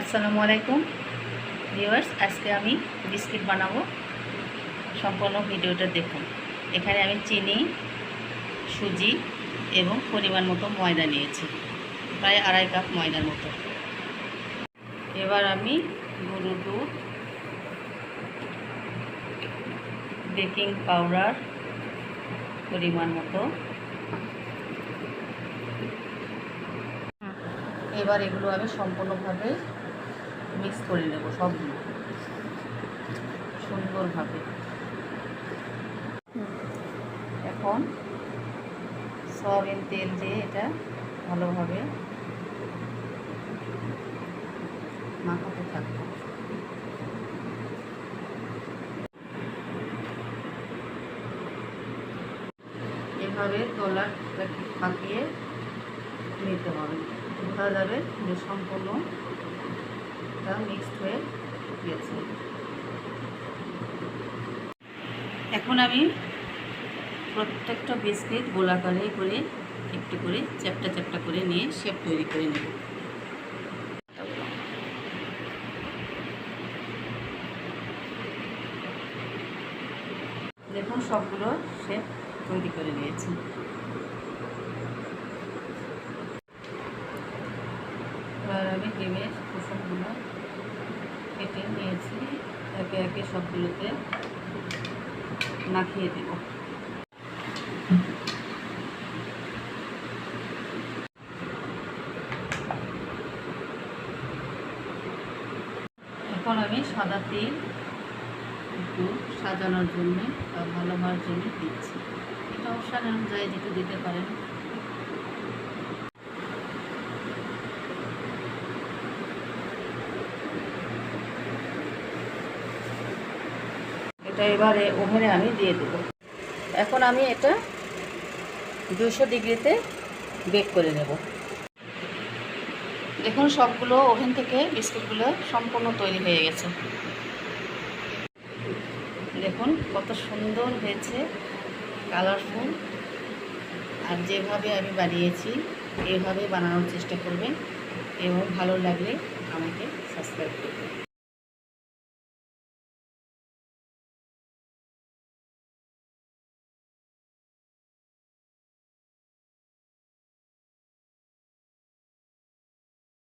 আসসালামু আলাইকুম। ভিউয়ার্স, আজকে আমি বিস্কিট বানাবো। সম্পূর্ণ ভিডিওটা দেখুন। এখানে আমি চিনি, সুজি এবং পরিমাণ মতো ময়দা নিয়েছি। প্রায় আড়াই কাপ ময়দার মতো। এবার আমি গরুর দুধ, বেকিং পাউডার পরিমাণ মতো। এবার এগুলো আমি সম্পূর্ণভাবে মিক্স করে নেব সবগুলো। সুন্দরভাবে। এখন সয়াবিন তেল দিয়ে এটা ভালোভাবে মাখাতে থাকব। এভাবে তলার পাকিয়ে নিতে হবে। বোঝা যাবে যে সম্পূর্ণ এখন আমি প্রত্যেকটা বিস্কিট গোলাকারে করে একটু করে চ্যাপটা চ্যাপটা করে নিয়ে শেপ তৈরি করে নেব। দেখুন সবগুলো শেপ তৈরি করে নিয়েছি। এবার আমি ডিমের কুসুমগুলো কেটে নিয়েছি, একে একে সবগুলোতে মাখিয়ে দেব। এখন আমি সাদা তেল একটু সাজানোর জন্য বা ভালো হওয়ার জন্য দিচ্ছি। এটা অবসর অনুযায়ী যেটা দিতে পারেন এটা এবারে ওভেনে আমি দিয়ে দেব। এখন আমি এটা দুশো ডিগ্রিতে বেক করে নেব। দেখুন, সবগুলো ওভেন থেকে বিস্কুটগুলো সম্পূর্ণ তৈরি হয়ে গেছে। দেখুন, কত সুন্দর হয়েছে, কালারফুল। আর যেভাবে আমি বানিয়েছি, এভাবে বানানোর চেষ্টা করবেন এবং ভালো লাগলে আমাকে সাবস্ক্রাইব করবেন।